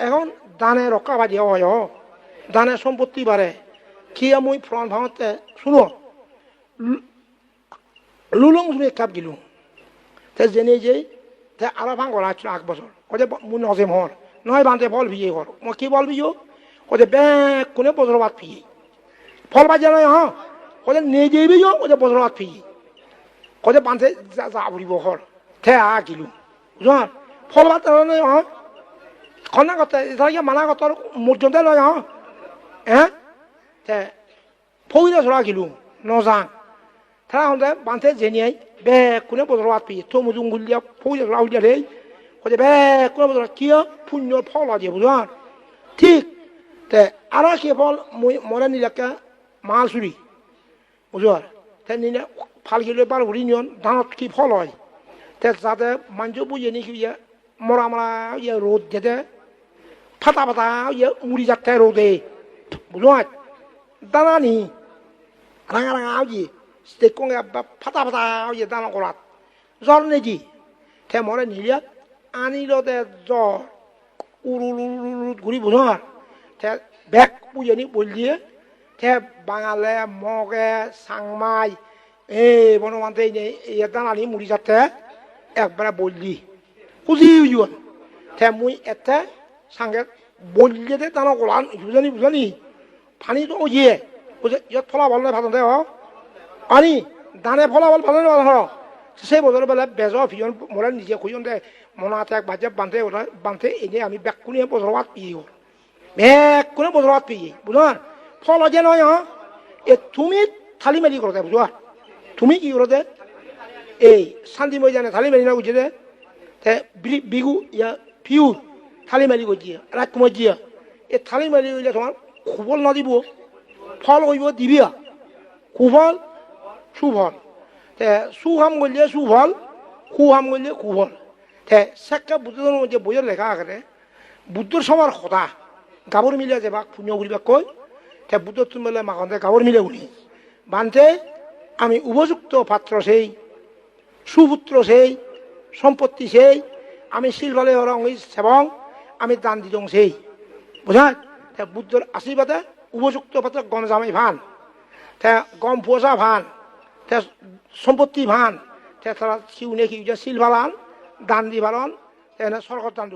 এখন দানে রক্ষা বাজি হয় দানে সম্পত্তি বাড়ে কি আমি ফ্রন ভাঙতে শুনো লুলং শুনে কাপ গিলু। তে জেনে যে, তে আরও ভাঙ গলা ছিল আগ বছর কজে মুন হজেম হর নয় বান্ধে ফল ভিজে হর মই কি বল ভিজো কজে ব্যাগ কোনে বছর বাদ ফিয়ে ফল বাজে নয় হ্যাঁ কজে নিজে ভিজো কজে বছর বাদ ফিয়ে কজে বান্ধে যা উড়িব হর তে আ গিলু। বুঝল ফল বাদ নয় হ্যাঁ খনা কথা এটা মানা কথা মর্যদা নয় হ্যাঁ হ্যাঁ তে ফৌরে সরা গিলু, নজাং। তারা হলে বান্ধে জেনিয়াই বে কোনে বদল আত পি তো মুজুং গুলিয়া ফৌরে সরা উলিয়া রে কজে বে কোনে বদল কিয়া পুণ্য ফল দিয়ে বুঝল ঠিক, তে আর কি ফল? মই, মনে নিলাকা মাল বুঝল তে, নিলে ফাল গিলে বার উড়ি নিয়ন, ধানত কি ফল হয়? তে, যাতে মাঞ্জ বুঝে নি কি মরা মরা ইয়ে রোদ যেতে ফাটা ফাটা ইয়ে মুড়ি যাতে রোদে বুঝল দানানি রাঙা রাঙা আউজি স্টেক কং ফাটা ফাটা ইয়ে দানা করাত জ্বর নেজি তে মরে নিলিয়া আনিলতে জ্বর উরুল উরুল ঘুরি বুঝল তে বেগ বুঝে নি বললিয়ে তে বাঙালে মগে সাংমাই এই বনমান্তে ইয়ে দানানি মুড়ি যাতে একবারে বললি খুঁজি উজন তে মুই এতে সাংগে বললে দে, দানা কলান বুঝানি বুঝানি পানি তো ইয়ে বুঝে ইয়াত ফলা ভালো নাই ভালতে হ আনি দানে ফলা ভালো, ভালো না হ সেই বছর বেলা বেজ ফিয়ন মোরা নিজে খুঁজন দে। মনাতে এক বাজে বান্ধে বান্ধে, এনে আমি বেগ কোনে বছরবাদ পিয়ে গল বেগ কোনে বছরবাদ পিয়ে বুঝো ফল যে নয় এ, তুমি থালি মেলি করতে বুঝো তুমি কি করতে এই শান্তি মই জানে থালি মেলি না বুঝে দে বিগু ইয়া পিউ থালি মেলি করছি রাত কুমার জিয়া এ থালি মেলি হইলে তোমার খুবল না দিব, ফল হইব দিবিয়া। কুফল, সুফল। তে সুহাম করলে সুফল সুহাম করলে কুফল। তে সেকা বুদ্ধর মধ্যে বইয়ের লেখা আকারে বুদ্ধর সবার সদা। গাবর মিলে যাবা পুণ্য করিবা কই তে বুদ্ধর তুমি মাখনতে গাবর মিলে উনি বানতে আমি উপযুক্ত পাত্র সেই সুপুত্র সেই, সম্পত্তি সেই, আমি শিলভালে রং সেবং আমি দান দিদং সেই বুঝা বুদ্ধর আশীর্বাদে উপযুক্ত পাত্র গম জামাই ভান। গম পোষা ভান। সম্পত্তি ভান। তারা সিউনে কি শিল ভালান, দান দি ভালন। সরকার দান